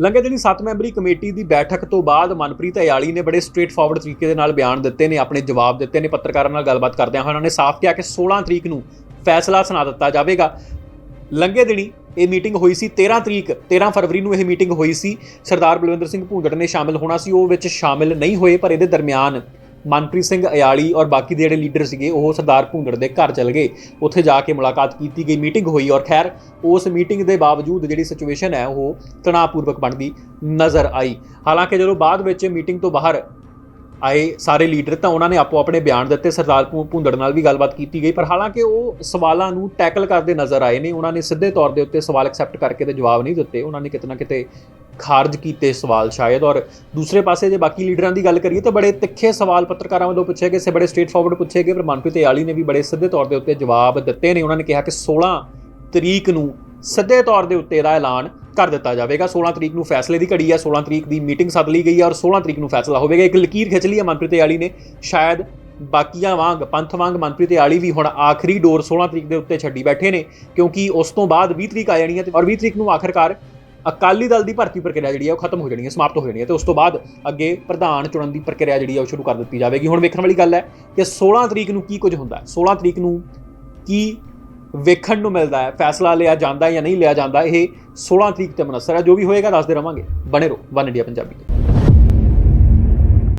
ਲੰਘੇ ਦਿਨੀ 7 memory committee ਦੀ ਬੈਠਕ ਤੋਂ ਬਾਅਦ ਮਨਪ੍ਰੀਤ ਅਯਾਲੀ ਨੇ ਬੜੇ ਸਟ੍ਰੇਟ ਫਾਰਵਰਡ ਤਰੀਕੇ ਦੇ ਨਾਲ ਬਿਆਨ ਦਿੱਤੇ ਨੇ, ਆਪਣੇ ਜਵਾਬ ਦਿੱਤੇ ਨੇ, ਪੱਤਰਕਾਰਾਂ ਨਾਲ ਗੱਲਬਾਤ ਕਰਦਿਆਂ ਹੋਇਆ ਉਹਨਾਂ ਨੇ ਸਾਫ਼ ਕਿਹਾ ਕਿ 16 ਤਰੀਕ ਨੂੰ ਫੈਸਲਾ ਸੁਣਾ ਦਿੱਤਾ ਜਾਵੇਗਾ। ਲੰਘੇ ਦਿਨੀ ਇਹ ਮੀਟਿੰਗ ਹੋਈ ਸੀ 13 ਤਰੀਕ 13 ਫਰਵਰੀ ਨੂੰ ਇਹ ਮੀਟਿੰਗ ਹੋਈ ਸੀ। ਸਰਦਾਰ ਬਲਵਿੰਦਰ ਸਿੰਘ ਭੂੰਦੜ ਨੇ ਸ਼ਾਮਿਲ ਹੋਣਾ ਸੀ, ਉਹ ਵਿੱਚ ਸ਼ਾਮਿਲ ਨਹੀਂ ਹੋਏ, ਪਰ ਇਹਦੇ ਦਰਮਿਆਨ ਮਨਪ੍ਰੀਤ ਸਿੰਘ ਅਯਾਲੀ ਔਰ ਬਾਕੀ ਦੇ ਜਿਹੜੇ ਲੀਡਰ ਸੀਗੇ, ਉਹ ਸਰਦਾਰ ਭੂੰਦੜ ਦੇ ਘਰ ਚਲ ਗਏ। ਉੱਥੇ ਜਾ ਕੇ ਮੁਲਾਕਾਤ ਕੀਤੀ ਗਈ ਮੀਟਿੰਗ ਹੋਈ ਔਰ ਖੈਰ, ਉਸ ਮੀਟਿੰਗ ਦੇ ਬਾਵਜੂਦ ਜਿਹੜੀ ਸਿਚੁਏਸ਼ਨ ਹੈ, ਉਹ ਤਣਾਅਪੂਰਵਕ ਬਣਦੀ ਨਜ਼ਰ ਆਈ। ਹਾਲਾਂਕਿ ਜਦੋਂ ਬਾਅਦ ਵਿੱਚ ਮੀਟਿੰਗ ਤੋਂ ਬਾਹਰ ਆਏ ਸਾਰੇ ਲੀਡਰ ਤਾਂ ਉਹਨਾਂ ਨੇ ਆਪੋ ਆਪਣੇ ਬਿਆਨ ਦਿੱਤੇ, ਸਰਦਾਰ ਭੂ- ਭੂੰਦੜ ਨਾਲ ਵੀ ਗੱਲਬਾਤ ਕੀਤੀ ਗਈ, ਪਰ ਹਾਲਾਂਕਿ ਉਹ ਸਵਾਲਾਂ ਨੂੰ ਟੈਕਲ ਕਰਦੇ ਨਜ਼ਰ ਆਏ ਨੇ। ਉਹਨਾਂ ਨੇ ਸਿੱਧੇ ਤੌਰ ਦੇ ਉੱਤੇ ਸਵਾਲ ਐਕਸੈਪਟ ਕਰਕੇ ਤੇ ਜਵਾਬ ਨਹੀਂ ਦਿੱਤੇ। ਉਹਨਾਂ ਨੇ ਕਿਤੇ ਨਾ ਕਿਤੇ ਖਾਰਜ ਕੀਤੇ ਸਵਾਲ ਸ਼ਾਇਦ ਔਰ ਦੂਸਰੇ ਪਾਸੇ ਜੇ ਬਾਕੀ ਲੀਡਰਾਂ ਦੀ ਗੱਲ ਕਰੀਏ ਤਾਂ ਬੜੇ ਤਿੱਖੇ ਸਵਾਲ ਪੱਤਰਕਾਰਾਂ ਵੱਲੋਂ ਪੁੱਛੇ ਗਏ, ਸੇ ਬੜੇ ਸਟ੍ਰੇਟ ਫਾਰਵਰਡ ਪੁੱਛੇ ਗਏ ਪਰ ਮਨਪ੍ਰੀਤ ਯਾਲੀ ਨੇ ਵੀ ਬੜੇ ਸਿੱਧੇ ਤੌਰ ਦੇ ਉੱਤੇ ਜਵਾਬ ਦਿੱਤੇ ਨੇ। ਉਹਨਾਂ ਨੇ ਕਿਹਾ ਕਿ 16 ਤਰੀਕ ਨੂੰ ਸਿੱਧੇ ਤੌਰ ਦੇ ਉੱਤੇ ਇਹਦਾ ਐਲਾਨ ਕਰ ਦਿੱਤਾ ਜਾਵੇਗਾ। 16 ਤਰੀਕ ਨੂੰ ਫੈਸਲੇ ਦੀ ਘੜੀ ਹੈ 16 ਤਰੀਕ ਦੀ ਮੀਟਿੰਗ ਸੱਦ ਲਈ ਗਈ ਹੈ ਔਰ 16 ਤਰੀਕ ਨੂੰ ਫੈਸਲਾ ਹੋਵੇਗਾ। ਇੱਕ ਲਕੀਰ ਖਿੱਚ ਲਈ ਹੈ ਮਨਪ੍ਰੀਤ ਯਾਲੀ ਨੇ। ਸ਼ਾਇਦ ਬਾਕੀਆਂ ਵਾਂਗ, ਪੰਥ ਵਾਂਗ ਮਨਪ੍ਰੀਤ ਯਾਲੀ ਵੀ ਹੁਣ ਆਖਰੀ ਡੋਰ 16 ਤਰੀਕ ਦੇ ਉੱਤੇ ਛੱਡੀ ਬੈਠੇ ਨੇ, ਕਿਉਂਕਿ ਉਸ ਤੋਂ ਬਾਅਦ 20 ਤਰੀਕ ਆ ਜਾਣੀ ਹੈ ਤੇ ਔਰ 20 ਤਰੀਕ ਨੂੰ ਆਖਰਕਾਰ ਅਕਾਲੀ ਦਲ ਦੀ ਭਰਤੀ ਪ੍ਰਕਿਰਿਆ ਜਿਹੜੀ ਹੈ ਉਹ ਖਤਮ ਹੋ ਜਾਣੀ ਹੈ, ਸਮਾਪਤ ਹੋ ਜਾਣੀ ਹੈ ਤੇ ਉਸ ਤੋਂ ਬਾਅਦ ਅੱਗੇ ਪ੍ਰਧਾਨ ਚੁਣਨ ਦੀ ਪ੍ਰਕਿਰਿਆ ਜਿਹੜੀ ਹੈ ਉਹ ਸ਼ੁਰੂ ਕਰ ਦਿੱਤੀ ਜਾਵੇਗੀ। ਹੁਣ ਵੇਖਣ ਵਾਲੀ ਗੱਲ ਹੈ ਕਿ 16 ਤਰੀਕ ਨੂੰ ਕੀ ਕੁਝ ਹੁੰਦਾ ਹੈ? 16 ਤਰੀਕ ਨੂੰ ਕੀ ਵੇਖਣ ਨੂੰ ਮਿਲਦਾ ਹੈ? ਫੈਸਲਾ ਲਿਆ ਜਾਂਦਾ ਜਾਂ ਨਹੀਂ ਲਿਆ ਜਾਂਦਾ? ਇਹ 16 ਤਰੀਕ ਤੇ ਮਨਸਰ ਹੈ। ਜੋ ਵੀ ਹੋਏਗਾ, ਦੱਸਦੇ ਰਵਾਂਗੇ। ਬਣੇ ਰਹੋ। ਵਨ ਇੰਡੀਆ ਪੰਜਾਬੀ ਤੇ।